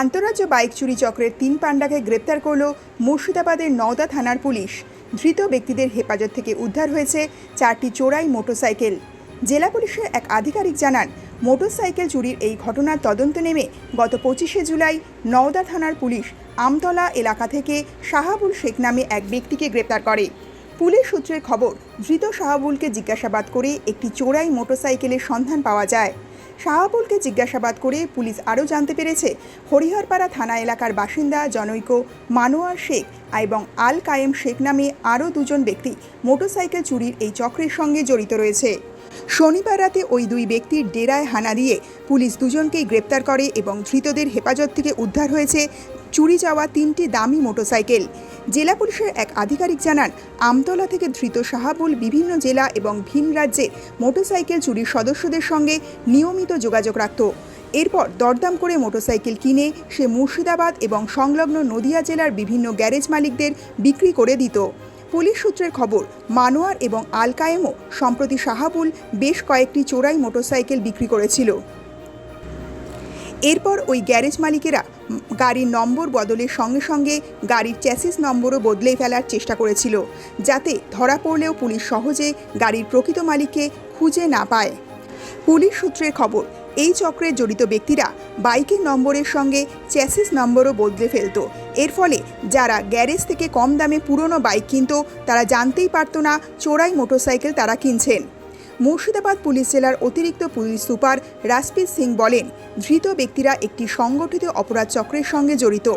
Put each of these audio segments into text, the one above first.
আন্তরাজ্য bike চুরি চক্রের তিন পাণ্ডাকে গ্রেপ্তার করল মুর্শিদাবাদের নওদা থানার পুলিশ। ধৃত ব্যক্তিদের হেফাজত থেকে উদ্ধার হয়েছে চারটি চোরাই মোটরসাইকেল। জেলা পুলিশের এক আধিকারিক জানান, মোটরসাইকেল চুরির এই ঘটনার তদন্ত নেমে গত পঁচিশে জুলাই নওদা থানার পুলিশ আমতলা এলাকা থেকে শাহাবুল শেখ নামে এক ব্যক্তিকে গ্রেপ্তার করে। পুলিশ সূত্রের খবর, ধৃত শাহাবুলকে জিজ্ঞাসাবাদ করে একটি চোরাই মোটরসাইকেলের সন্ধান পাওয়া যায়। শাহাবুলকে জিজ্ঞাসাবাদ করে পুলিশ আরও জানতে পেরেছে, হরিহরপাড়া থানা এলাকার বাসিন্দা জনৈক মানোয়ার শেখ এবং আল কায়েম শেখ নামে আরও দুজন ব্যক্তি মোটরসাইকেল চুরির এই চক্রের সঙ্গে জড়িত রয়েছে। শনিবার রাতে ওই দুই ব্যক্তির ডেরায় হানা দিয়ে পুলিশ দুজনকেই গ্রেপ্তার করে এবং ধৃতদের হেফাজত থেকে উদ্ধার হয়েছে চুরি যাওয়া তিনটি দামি মোটরসাইকেল। জেলা পুলিশের এক আধিকারিক জানান, আমতলা থেকে ধৃত শাহাবুল বিভিন্ন জেলা এবং ভিন রাজ্যে মোটরসাইকেল চুরির সদস্যদের সঙ্গে নিয়মিত যোগাযোগ রাখত। এরপর দরদাম করে মোটরসাইকেল কিনে সে মুর্শিদাবাদ এবং সংলগ্ন নদিয়া জেলার বিভিন্ন গ্যারেজ মালিকদের বিক্রি করে দিত। পুলিশ সূত্রের খবর, মানোয়ার এবং আল কায়েমও সম্প্রতি শাহাবুল বেশ কয়েকটি চোরাই মোটরসাইকেল বিক্রি করেছিল। এরপর ওই গ্যারেজ মালিকেরা গাড়ির নম্বর বদলের সঙ্গে সঙ্গে গাড়ির চ্যাসিস নম্বরও বদলে ফেলার চেষ্টা করেছিল, যাতে ধরা পড়লেও পুলিশ সহজে গাড়ির প্রকৃত মালিককে খুঁজে না পায়। পুলিশ সূত্রের খবর এই চক্রে জড়িত ব্যক্তিরা বাইকের নম্বরের সঙ্গে চ্যাসিস নম্বরও বদলে ফেলত। এর ফলে যারা গ্যারেজ থেকে কম দামে পুরনো বাইক কিনত, তারা জানতেই পারতো না চোরাই মোটরসাইকেল তারা কিনছেন। মুর্শিদাবাদ পুলিশ জেলার অতিরিক্ত পুলিশ সুপার রাজপীত সিং বলেন, ধৃত ব্যক্তিরা একটি সংগঠিত অপরাধ চক্রের সঙ্গে জড়িত।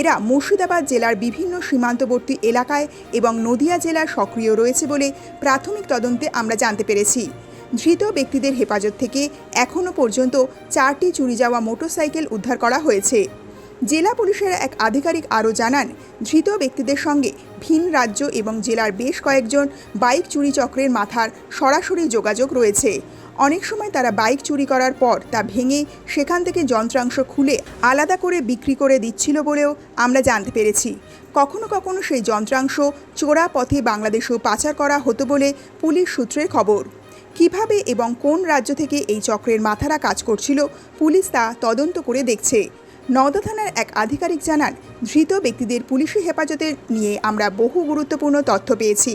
এরা মুর্শিদাবাদ জেলার বিভিন্ন সীমান্তবর্তী এলাকায় এবং নদিয়া জেলার সক্রিয় রয়েছে বলে প্রাথমিক তদন্তে আমরা জানতে পেরেছি। ধৃত ব্যক্তিদের হেফাজত থেকে এখনও পর্যন্ত চারটি চুরি যাওয়া মোটরসাইকেল উদ্ধার করা হয়েছে। জেলা পুলিশের এক আধিকারিক আরও জানান, ধৃত ব্যক্তিদের সঙ্গে ভিন রাজ্য এবং জেলার বেশ কয়েকজন বাইক চুরি চক্রের মাথার সরাসরি যোগাযোগ রয়েছে। অনেক সময় তারা বাইক চুরি করার পর তা ভেঙে সেখান থেকে যন্ত্রাংশ খুলে আলাদা করে বিক্রি করে দিচ্ছিল বলেও আমরা জানতে পেরেছি। কখনো কখনো সেই যন্ত্রাংশ চোরা পথে বাংলাদেশেও পাচার করা হতো বলে পুলিশ সূত্রের খবর। কীভাবে এবং কোন রাজ্য থেকে এই চক্রের মাথারা কাজ করছিল, পুলিশ তা তদন্ত করে দেখছে। নওদা থানার এক আধিকারিক জানান, ধৃত ব্যক্তিদের পুলিশি হেফাজতে নিয়ে আমরা বহু গুরুত্বপূর্ণ তথ্য পেয়েছি।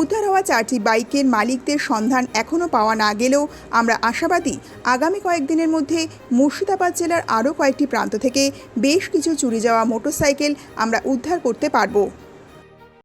উদ্ধার হওয়া চারটি বাইকের মালিকদের সন্ধান এখনও পাওয়া না গেলেও আমরা আশাবাদী, আগামী কয়েকদিনের মধ্যে মুর্শিদাবাদ জেলার আরও কয়েকটি প্রান্ত থেকে বেশ কিছু চুরি যাওয়া মোটরসাইকেল আমরা উদ্ধার করতে পারব।